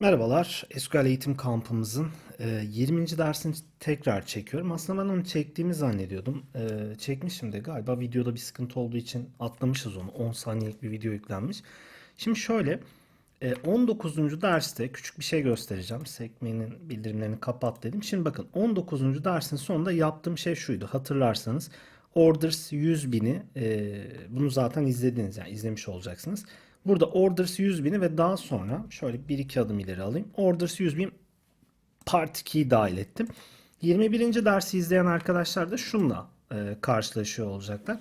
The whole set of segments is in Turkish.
Merhabalar, SQL Eğitim Kampımızın e, 20. dersini tekrar çekiyorum. Aslında ben onu çektiğimi zannediyordum. E, çekmişim de galiba videoda bir sıkıntı olduğu için atlamışız onu. 10 saniyelik bir video yüklenmiş. Şimdi şöyle, e, 19. derste küçük bir şey göstereceğim. Sekmenin bildirimlerini kapat dedim. Şimdi bakın 19. dersin sonunda yaptığım şey şuydu. Hatırlarsanız orders 100 bini e, bunu zaten izlediniz yani izlemiş olacaksınız. Burada orders 100 bini ve daha sonra şöyle bir iki adım ileri alayım. Orders 100 bin part 2'yi dahil ettim. 21. dersi izleyen arkadaşlar da şunla e, karşılaşıyor olacaklar.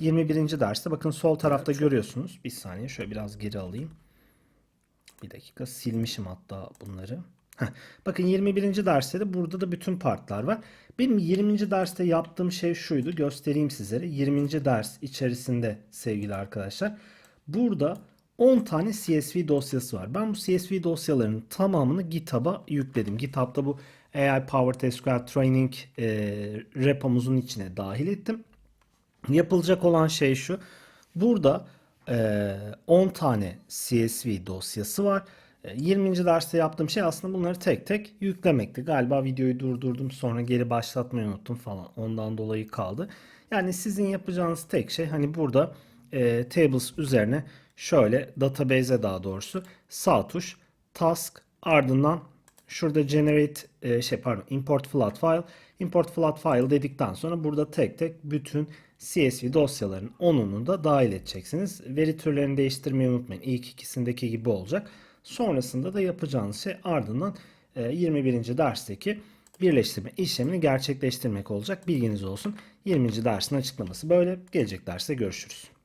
21. derste bakın sol tarafta görüyorsunuz. Bir saniye şöyle biraz geri alayım. Bir dakika silmişim hatta bunları. Heh, bakın 21. derste de burada da bütün partlar var. Benim 20. derste yaptığım şey şuydu. Göstereyim sizlere. 20. ders içerisinde sevgili arkadaşlar. Burada 10 tane CSV dosyası var. Ben bu CSV dosyalarının tamamını GitHub'a yükledim. GitHub'da bu AI Powered SQL Training e, repomuzun içine dahil ettim. Yapılacak olan şey şu. Burada e, 10 tane CSV dosyası var. E, 20. derste yaptığım şey aslında bunları tek tek yüklemekti. Galiba videoyu durdurdum sonra geri başlatmayı unuttum falan. Ondan dolayı kaldı. Yani sizin yapacağınız tek şey hani burada e, tables üzerine şöyle database'e daha doğrusu sağ tuş task ardından şurada generate e, şey pardon import flat file import flat file dedikten sonra burada tek tek bütün CSV dosyaların 10'unu da dahil edeceksiniz. Veri türlerini değiştirmeyi unutmayın. İlk ikisindeki gibi olacak. Sonrasında da yapacağınız şey ardından e, 21. dersteki birleştirme işlemini gerçekleştirmek olacak. Bilginiz olsun. 20. dersin açıklaması böyle. Gelecek derste görüşürüz.